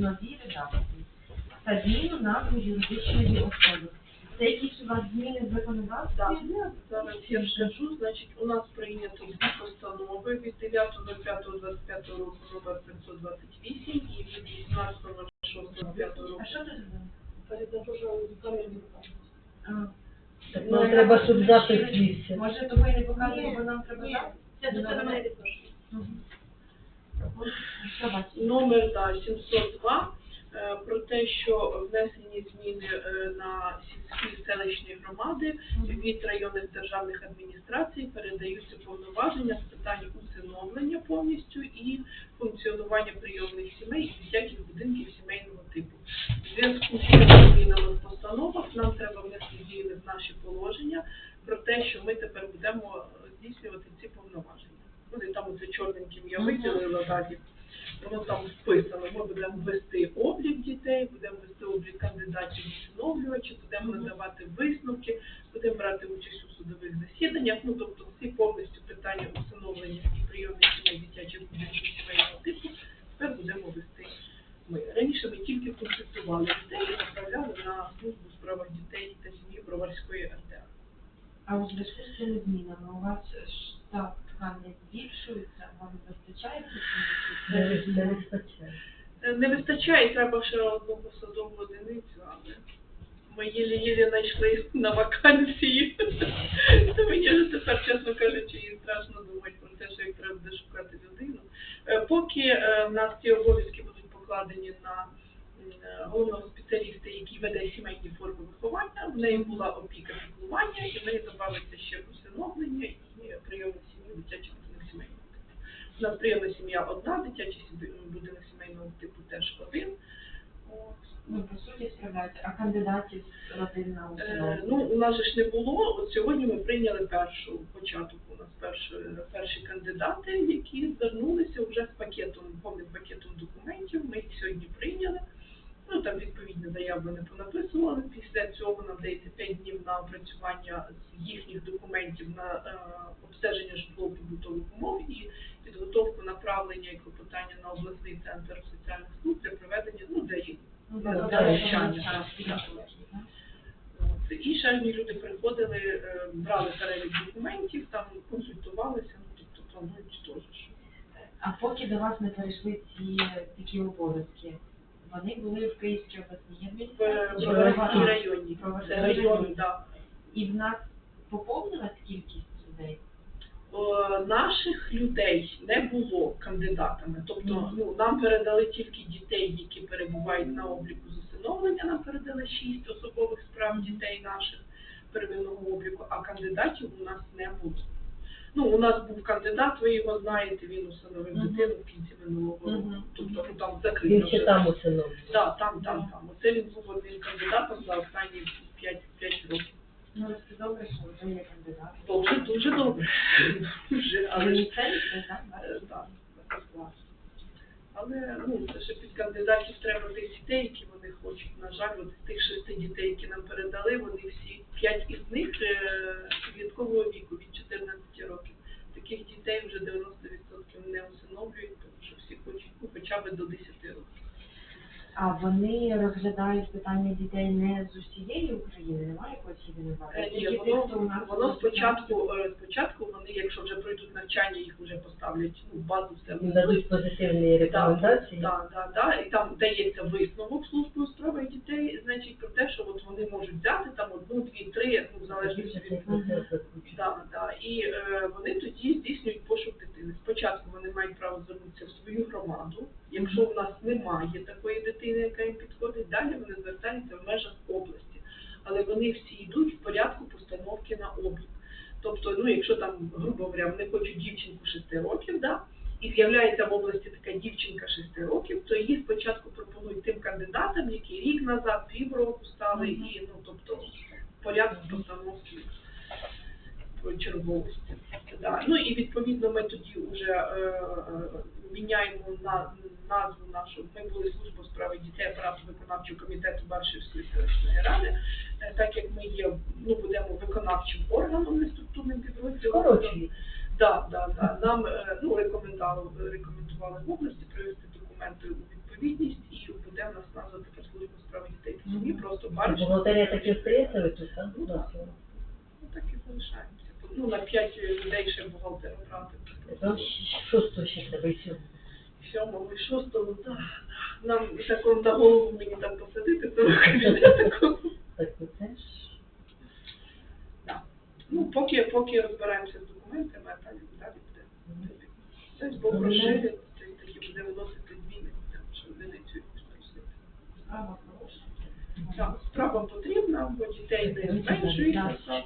новій редакції. Стабільну назву юридичної особи. Це якісь у вас зміни в законодавстві? Так, зараз я скажу, значить, у нас прийнято дві постанови від 9.05.25 року номер 528 і від 18.06.25 року. А що це за? А, Так Ну, нам я треба, щоб запис вівся. Може, того і не показує, бо нам треба запис? Це до Ну, мене відношення. Номер да, 702 е, про те, що внесені зміни е, на сільські селищні громади від районних державних адміністрацій передаються повноваження з питань усиновлення повністю і функціонування прийомних сімей і дитячих будинків сімейного типу. Зв'язку з змінами в постановах нам треба внести зміни в наші положення про те, що ми тепер будемо здійснювати ці повноваження. Вони там оце чорненьким я виділила далі. Воно там вписано. Ми будемо вести облік дітей, будемо вести облік кандидатів усиновлювачів, будемо надавати висновки, будемо брати участь у судових засіданнях. Ну тобто всі повністю питання усиновлення і прийомних сімей дитячих будинків сімейного типу тепер будемо вести ми. Раніше ми тільки консультували дітей і направляли на службу справах дітей та сім'ї Броварської РДА. А у зв'язку з цими змінами у вас штат тканин збільшується, вам вистачає Не вистачає. Треба ще одну посадову одиницю, але ми єлі-єлі знайшли на вакансії. То мені вже тепер, чесно кажучи, і страшно думати про те, що їх треба буде шукати людину. Е, Поки е, в нас ці обов'язки будуть покладені на е, головного спеціаліста, який веде сімейні форми виховання, в неї була опіка піклування, і в неї додавиться ще усиновлення і прийомна сім'ї дитячих будинок сімейного типу. У нас прийомна сім'я одна, дитячий будинок сімейного типу теж один. Ну, по суті, справляється. А кандидатів родин на Е, ну, у нас же ж не було. От сьогодні ми прийняли першу початок. У нас перші, перші кандидати, які звернулися вже з пакетом, повним пакетом документів. Ми їх сьогодні прийняли. Ну там відповідні заяви вони понаписували. Після цього нам дається 5 днів на опрацювання з їхніх документів на е, обстеження житлово-побутових умов і підготовку направлення і клопотання на обласний центр соціальних служб для проведення ну для їх навчання. І шальні люди приходили, е, брали перелік документів, там консультувалися, ну тобто планують теж. А поки до вас не перейшли ці такі обов'язки, вони були в Київській обласній адміністрації? А, районі. І в нас поповнилась кількість людей? О, Наших людей не було кандидатами. Тобто ну, нам передали тільки дітей, які перебувають на обліку з усиновлення, нам передали шість особових справ дітей наших первинного обліку, а кандидатів у нас не було. Ну, у нас був кандидат, ви його знаєте, він усиновив Мгм. дитину в кінці минулого року. Мгм. Тобто ну, там Він ще там усиновлює. Так, там, там, там. Оце він був одним кандидатом за останні 5, 5 років. Ну, це добре, що вже є кандидат. Дуже, дуже добре. Дуже, але ж не це, так? Е, Так, клас. Але ну, це ще під кандидатів треба тих дітей, які вони хочуть. На жаль, от тих шести дітей, які нам передали, вони всі, п'ять із них е, підліткового віку від 14 років. Таких дітей вже 90% не усиновлюють, тому що всі хочуть ну, хоча б до 10 років. А вони розглядають питання дітей не з усієї України, немає якогось єдиного? Е, Ні, Тільки тих, воно, хто у нас воно спочатку, е, спочатку вони, якщо вже пройдуть навчання, їх вже поставлять ну, в базу все Дадуть позитивні рекомендації. Так, так, так. І там дається висновок служби у справах дітей, значить про те, що от вони можуть взяти там одну, дві, три, ну в залежності від да, да. І е, вони тоді здійснюють пошук дитини. Спочатку вони мають право звернутися в свою громаду. Якщо в нас немає такої дитини, яка їм підходить, далі вони звертаються в межах області. Але вони всі йдуть в порядку постановки на облік. Тобто, ну якщо там, грубо говоря, вони хочуть дівчинку 6 років, да, і з'являється в області така дівчинка 6 років, то її спочатку пропонують тим кандидатам, які рік назад, півроку стали, і ну тобто порядок постановки. по черговості. Да. Ну і відповідно ми тоді вже е, е, міняємо на назву нашу. Ми були служба справи дітей апарату виконавчого комітету Баршівської селищної ради. Е, Так як ми є, ну будемо виконавчим органом, не структурним підрозділом. Да, да, да. Нам е, ну, рекомендували, рекомендували в області привести документи у відповідність і буде в нас назва тепер служба у справах дітей та сім'ї, просто бариш. Бухгалтерія так і ви тут, так? Ну, так. Ну так і залишаємося. Ну, на п'ять людей ще бухгалтера брати. Шостого ще треба і все. Сьомого і шостого, так. Нам такого на голову мені там посадити, цього кабінету. Так ну це ж. Ну, поки, поки розбираємося з документами, а далі, далі буде. Це Бог розширить, то й тоді буде вносити зміни, там, що одиницю якусь просити. Справа хороша. Так, справа потрібна, бо дітей не зменшується.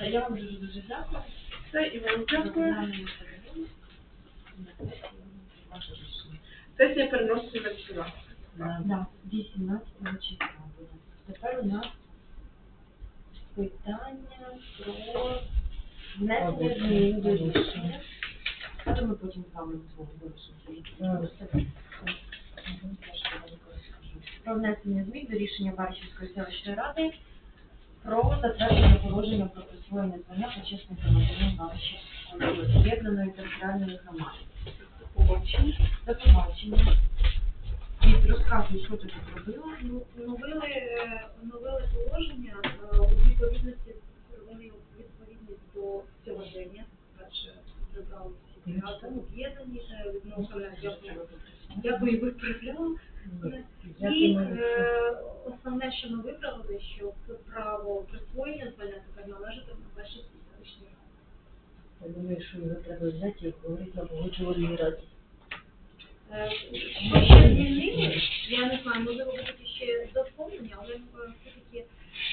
Я вам дуже дуже дякую. Все, і вам дякую. Сесія переноситься на 18. Да. Да, 18 числа буде. Тепер у нас питання про внесення змін до рішення. А то ми потім з вами вирішимо. Про внесення змін до рішення Барщівської селищної ради про затвердження положення про присвоєння звання почесних громадянин Барщівської об'єднаної територіальної громади. Побачимо. До побачення. І розказуй, що ти тут робила. Ну, оновили, е, положення е, у відповідності вони відповідність до сьогодення. Перше прибрали всі разом об'єднані е, відносини. Дякую. Дякую, ви прибрали. І е, основне, що ми виправили, що право присвоєння звання тепер належатиме першій селищній раді. Я думаю, що його треба взяти і говорити на погоджувальній раді. Е, Що ще змінили, я не знаю, можливо, будуть ще доповнення, але е, все-таки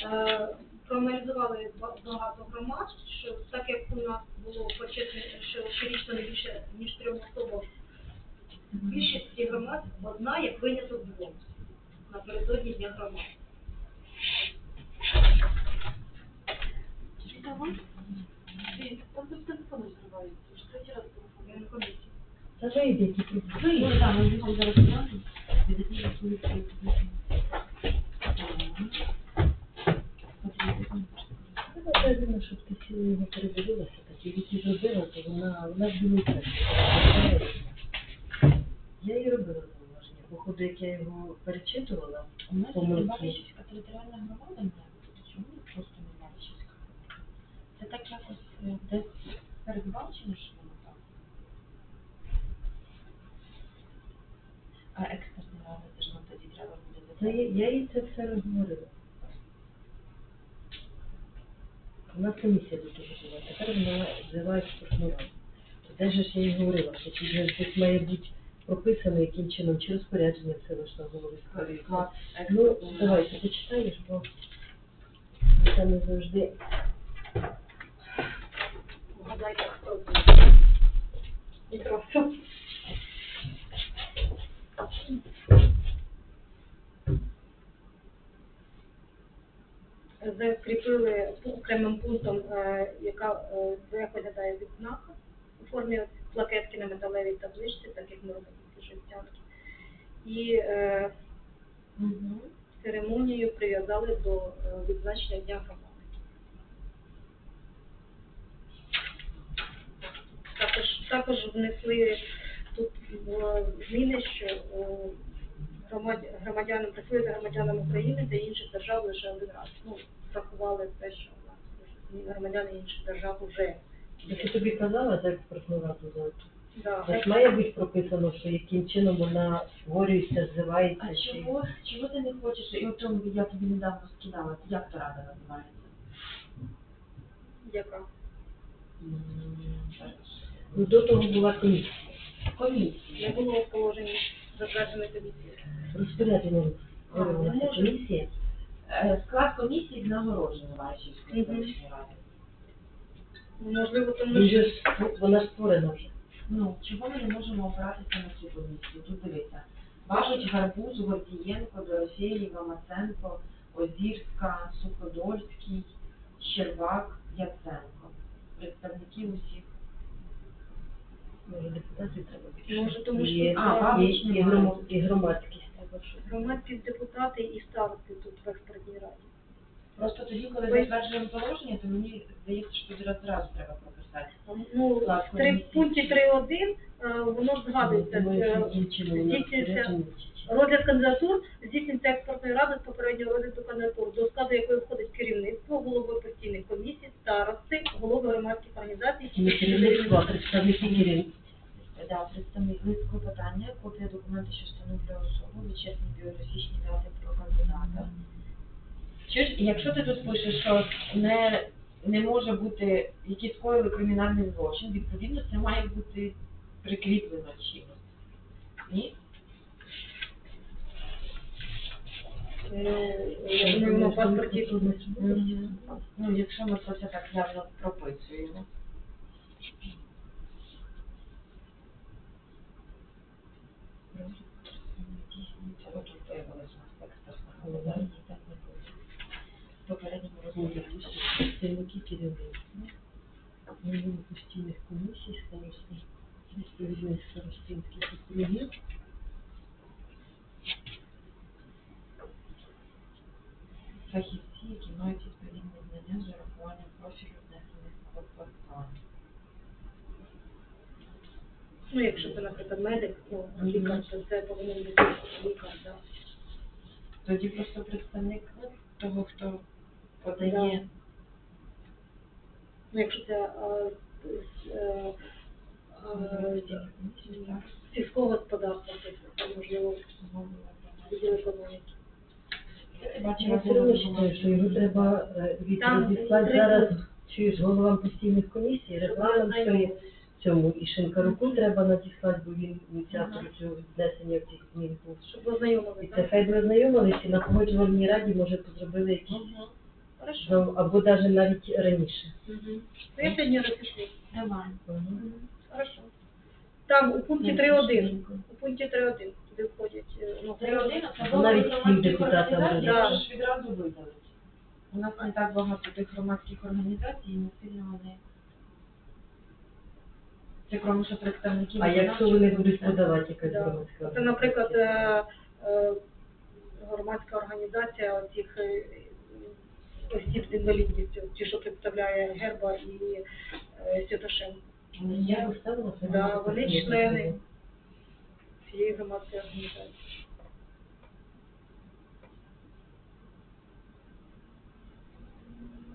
е, проаналізували ба- багато громад, що так як у нас було почесне, що щорічно не більше ніж трьом особам, більшості громад одна, як виняток двом напередодні Дня громад. Я на комісії. Та вийде, які Ви, ви ми будемо зараз знати. Відповідно, свої Я думаю, щоб ти сіли його передивилася, так і які зробила, то вона, вона ж дивиться. Я їй робила зауваження. Походу, як я його перечитувала, У нас є помилки. Баришівська територіальна громада, ні, чому просто не Баришівська? Це так якось е, десь передбачено, що воно так? А екстерна рада, це ж нам тоді треба буде Та я, я їй це все розговорила. У нас комісія до того була, тепер вона взяла експортну раду. То Де ж я їй говорила, що тут же тут має бути прописано, яким чином, чи розпорядження селищного голови складу. Склад Ну, експертної давай, ти бо це не завжди. Мікрофон. Закріпили окремим пунктом, е, яка е, виглядає відзнака у формі плакетки на металевій табличці, так як ми робимо шестянки. І е, Мгм. церемонію прив'язали до е, відзначення Дня громади. Також, також внесли тут зміни, що громад- громадянам працює громадянам України та інших держав лише один раз. Ну, врахували те, що у нас громадяни інших держав вже. Я ж тобі казала за експортну раду завтра. Да. Ж має бути прописано, що яким чином вона створюється, ззивається. А чи- чого, чого ти не хочеш, і от тому я тобі недавно скидала, як то рада називається? Яка? М, Ну, до того була комісія. Комісія. Не було в положенні затвердженої комісії. Розпорядження А, виявилася може. комісія. Е, Склад комісії з нагородження Баришівської Мгм. ради. Можливо, тому що ж, вона ж створена вже. Ну, чого ми не можемо опиратися на цю комісію? Тут дивіться. Бажич, Гарбуз, Гордієнко, Дорофєєва, Маценко, Озірська, Суходольський, Щербак, Яценко. Представників усіх. Може, депутатів треба більше. Може, тому що є, А, є, і, немає. грома- і громадськість треба, щоб. громадські депутати і ставити тут в експертній раді. Просто тоді, коли Ви- затверджуємо положення, то мені здається, що тут зразу треба прописати. Ну, в три, комісії. пункті 3.1 е, воно згадується. Здійснюється- Розгляд кандидатур здійснюється експертною радою з попереднього розгляду кандидатур, до складу якої входить керівництво, голови постійних комісій, старости, голови громадських організацій, керівництво, представники. Да, представник лист клопотання, копія документу, що встановлює особу, вичерпні біографічні дати про кандидата. Чи якщо ти тут пишеш, що не, не може бути якийсь скоїли кримінальний злочин, відповідно це має бути прикріплено чимось. Ні? Ну, воно в паспорті. Ну, якщо ми це так явно прописуємо. Не попередньому розгляді Представники керівництва, постійних комісій, старости, відповідних старостинських округів. Фахівці, які мають відповідні знання з урахуванням профілю внесених клопотань. Ну, якщо це, наприклад, медик, ну, лікар, то це повинен бути лікар, да. Тоді просто представник того, хто подає. Ну, якщо це а, з, е, а, сільського господарства, то це можливо відділ економіки. Бачила, вважаю, що його треба е, від- Там розіслати три зараз, чуєш, головам постійних комісій, регламентної цьому, і Шинкаруку треба надіслати, бо він ініціатор цього внесення цих змін був. Щоб ознайомили, І це хай би ознайомилися, і на погоджувальній раді, може, зробили якісь. Хорошо. або навіть навіть раніше. Ну, я сьогодні розпишу. Давай. Хорошо. Там у пункті Ну, 3.1, у пункті 3.1, туди входять, е, ну, навіть всім депутатам відразу видалити. У нас не так багато тих громадських організацій, і не сильно вони. Це крім що представників. А якщо вони будуть подавати якась Да. громадська Це, наприклад, е, е, громадська організація оцих е, осіб з інвалідністю, ті, що представляє Герба і е, Святошин. Я виставила це Да, на вони посилання. члени цієї громадської організації.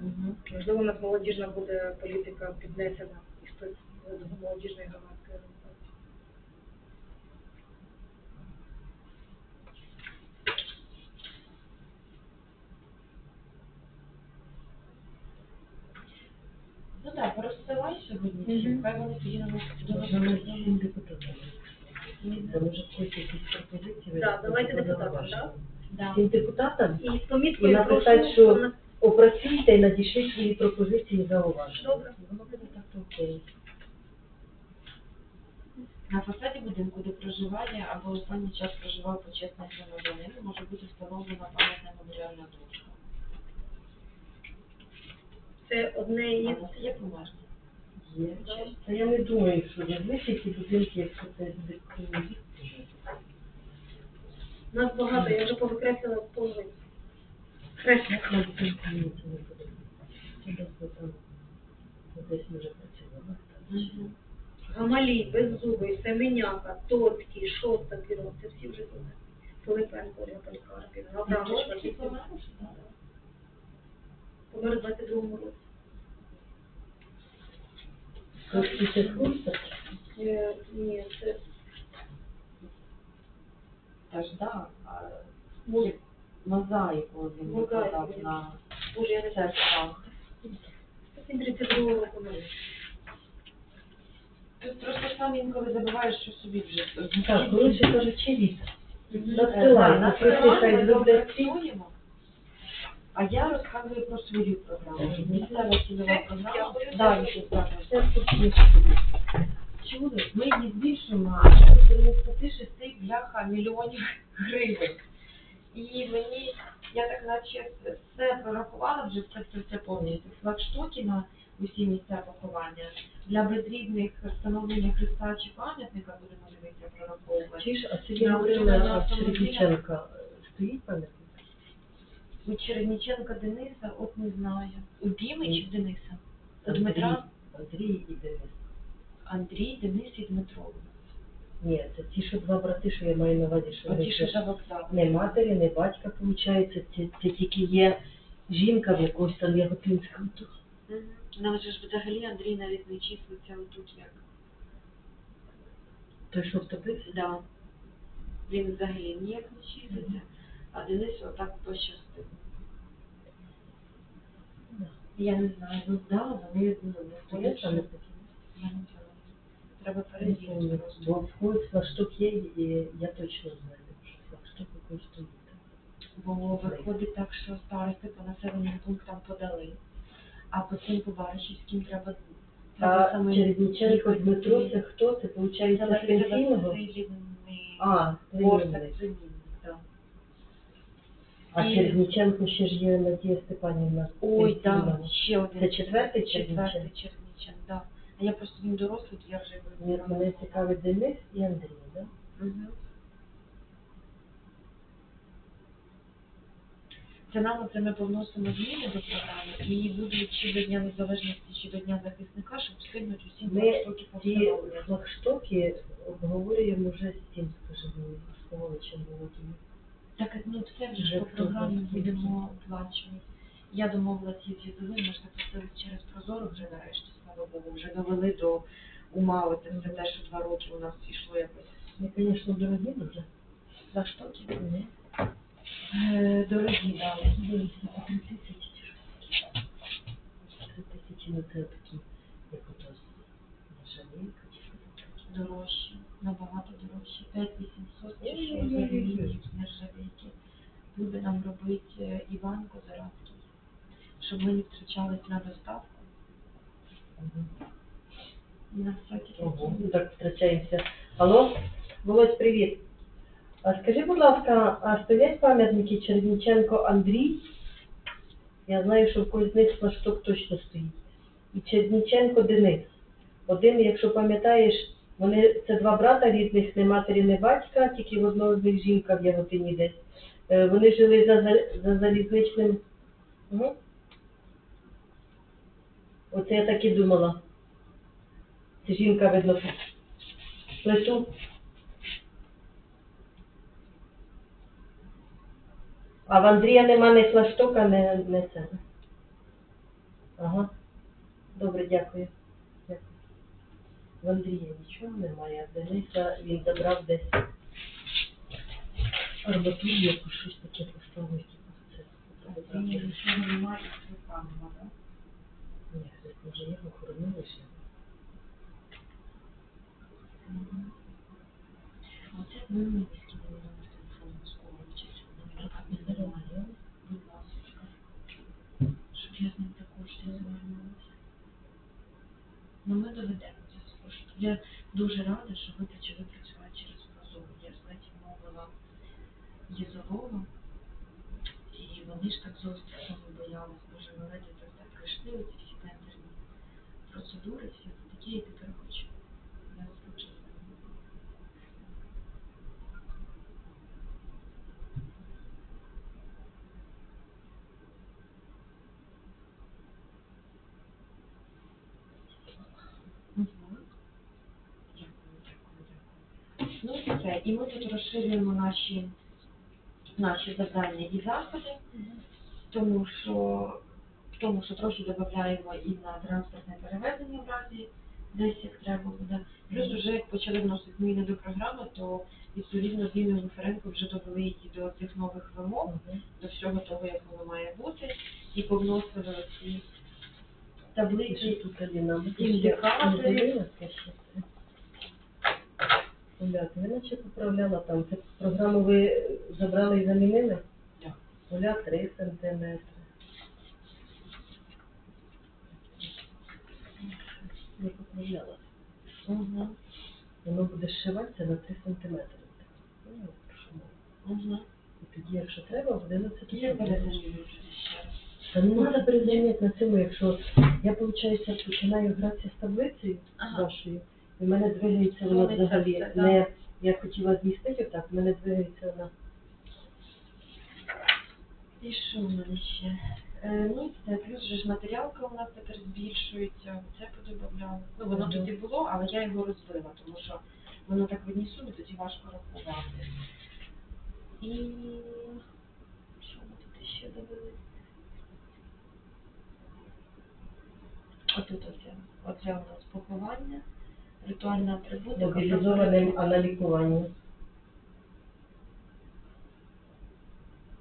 Мгм. Можливо, у нас молодіжна буде політика піднесена і хтось з молодіжної громадської організації. Ну так, порозсилай сьогодні хай вони тоді на нас до нас Це може хтось якісь пропозиції. Да, давайте депутатам, зауваження. Да. Всім депутатам І з І поміткою написати, прошу, що- на- опрацюйте і надійшли свої пропозиції і зауваження. Добре. Воно буде так окей. На фасаді будинку, де проживає або останній час проживав почесний громадянин, може бути встановлена пам'ятна меморіальна дошка. це одне А із нас є померні? Є. Та я не думаю, що візьмуть ці будинки, якщо це буде комунізм. нас багато, я вже повикреслила половину. Хрест. На будинку не подобається. Це десь може працювати. Гамалій, Беззубий, Семеняка, Тоцький, Шоста, Кіров, це всі вже тут. Пилипенко, Ольга Полікарпіна, Абрамович, помер у 22-му році. Е, Ні, це Та ж да, а Муз- мозаїку він Мозаїку викладав на Боже, я не знаю. церквах. Він 32-го року навіть. Тут просто сам інколи забуваєш, що собі вже Так, коротше кажучи, від. Так, Надсилай, на попроси, хай ми зроблять допрацюємо. А я розказую про свою програму. Місцева цільова програма. Да, буде. Чули? Ми її збільшуємо аж до 76 бляха мільйонів гривень. І мені, я так наче все прорахувала вже все, все, все повністю. Флагштоки на усі місця поховання. Для безрідних встановлення хреста чи пам'ятника будемо дивитися прораховувати. Чи ж, а це я говорила, утримання а автомобіля. Чередніченка стоїть пам'ятник? У Чередніченка Дениса, от не знаю. У Діми чи в Дениса? У Дмитра? Андрій і Денис. Андрій, Денис і Дмитро. Ні, це ті, що два брати, що я маю на увазі, що Оті, вони що за вокзал. не матері, не батька, виходить, це, це тільки є жінка в якогось там яготинському. Мгм. Ну, вже ж взагалі Андрій навіть не числиться отут як. Той, що втопився? Да. Він взагалі ніяк не числиться, а Денис отак пощастив. Да. Я не знаю, ну да, вони ну, знаю. Треба перевірити просто. Бо в когось флагшток є, і я точно знаю, що флагшток стоїть. Бо виходить так, що старости по населеним пунктам подали, а по цим по Баришівським треба А Чередніченко Дмитро, це хто? Це, виходить, з пенсійного? А, Борсак. А І- Чередніченко ще ж є Надія Степанівна. Ой, так, ще один. Це четвертий Четвертий Черніченко? Чернічен, так. А я просто він дорослий, то я вже його Ні, Мене цікавить Денис і Андрій, так? Мгм. Це нам це ми повносимо зміни до програми і будуть чи до Дня Незалежності, чи до Дня захисника, щоб встигнути усі Ми флагштоки Ці повстановлювати. флагштоки обговорюємо вже з тим, скажімо, Славовичем Володієм. Так, ну це вже по програмі будемо оплачувати. Я домовилася з Єдиним, ми ж запросили через Прозоро вже нарешті, слава Богу, вже довели до ума оце все те, що два роки у нас йшло якось Ми, звісно, дорогі дуже. флагштоки. Ні. Е, Дорогі, да. Дивіться, по три тисячі чи щось таке. Три тисячі, ну це такі, як ото таке. дорожчі, набагато дорожчі. 5800 чи за лінії нержавійки буде нам робити е, Іван Козирадський, щоб ми не втрачались на доставку. І на всякі Ого, такі. так втрачаємося. Алло, Володь, привіт. А скажи, будь ласка, а стоять пам'ятники Черніченко Андрій? Я знаю, що в з флашток точно стоїть. І Черніченко Денис. Один, якщо пам'ятаєш, вони це два брата рідних, не матері, не батька, тільки в одного з них жінка в Яготині десь. Е, Вони жили за, за, за залізничним. Угу. Оце я так і думала. Це жінка видно плету. А в Андрія нема ні флаштока, не, не це. Ага. Добре. Дякую. В Андрія нічого немає, а Дениса він забрав десь арматуру, якусь щось таке поставив, типу, це. Ні, нічого немає, слуха нема, так? Ні, може його хоронили. Оце ласка. Щоб я з ним також звернулася. Ну, ми доведемо це. Я дуже рада, що ви почали працювати через Прозору. Я, знаєте, мовила Єзового, і вони ж так зовсім цього боялись. Боже, ми ледь так так пройшли оці всі тендерні процедури, всі такі, і тепер хочу. Я вас дуже знаю. Мгм. Дякую, дякую, Ну і ми тут розширюємо наші, наші завдання і заходи, тому що, тому що трохи додаємо і на транспортне перевезення в разі десь як треба буде. Плюс вже як почали вносити зміни до програми, то відповідно з Інною Луференко вже довели її до цих нових вимог до всього того, як воно має бути, і повносили ці таблиці. Індикатори. Оля, ти наче поправляла там. Це програму ви забрали і замінили? Так. Оля 3 сантиметри. Не поправляла. Угу. Воно буде зшиватися на 3 сантиметри. Ну. Угу. І тоді, якщо треба, в 11 Я перезаміню ще раз. Та не треба перезайняти на цьому, якщо я, виходить, починаю гратися з таблицею Ага. вашою, в мене двигається вона взагалі. да. Не, я хотіла змістити так, в мене двигається вона. І що в мене ще? Е, ну, це плюс же ж матеріалка у нас тепер збільшується, це подобавляли. Ну, воно Мгм. тоді було, але я його розбила, тому що Воно так в одній сумі, тоді важко рахувати. І що ми тут ще дивилися? Отут оце. Оце у нас поховання, ритуальна атрибутика. Мобілізованим, а на лікування.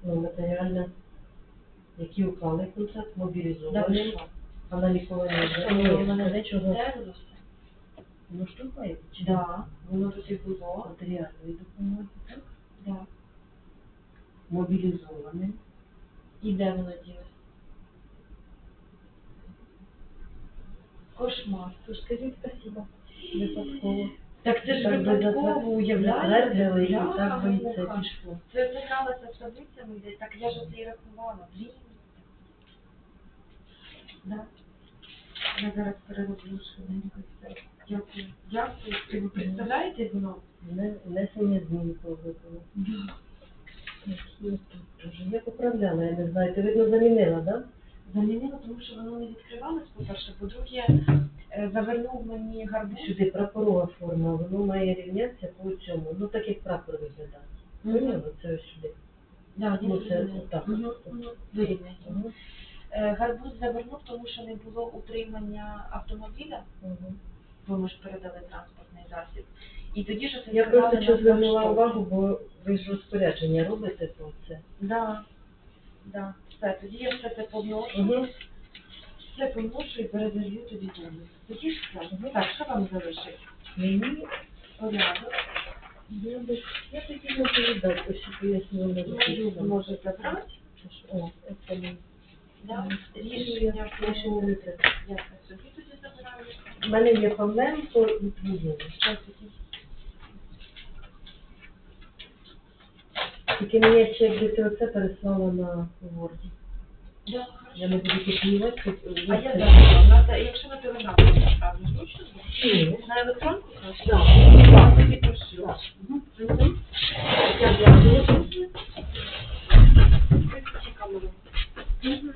Ну, матеріально, які уклали контракт, що? а на лікування вже. Що, воно Ні, десь чого? Ну, штукає. Да, воно тут і було. Матеріальної допомоги, так? Да. Мобілізованим. І де воно ділося? Кошмар. То скажіть спасибо. Випадково. Так це ж Так би випадково, затвер- уявляєте? і Бляха, так би і це муха. пішло. Це з таблицями, десь так я ж це і рахувала. Блін. Да. Я зараз перероблю все. Дякую. Дякую. І Ви представляєте воно? Не- Внесення змін по викону. Я поправляла, я не знаю. Ти видно замінила, так? Замінила, тому що воно не відкривалось, по-перше. По-друге, завернув мені гарбуз. Сюди прапорова форма, воно має рівнятися по цьому. Ну так як прапор виглядає. Поняла? Це ось сюди. Да, Ну, це отак. Мгм, мгм. Вирівняйте. Мгм. Е, Гарбуз завернув, тому що не було утримання автомобіля, Мгм. бо ми ж передали транспортний засіб. І тоді ж це Я просто що звернула увагу, бо ви ж розпорядження робите про це. Да, да. Все, тоді я все це повношу, Угу. Все повношу і передаю тоді тобі. Тоді ж все. Так, що вам залишить? Мені Порядок. я тоді не ось що пояснювала. Мою може забрати. О, це мені. Да. Рішення не треба. я собі тоді забираю. У мене є Павленко і твоє. Що тоді? Тільки мені ще оце переслала на Word. Я, я не буду копіювати. А я дам. Надо, якщо ви телеграм направлю, точно? На електронку? Так. А тоді прошу. Я дякую. Цікаво. Угу.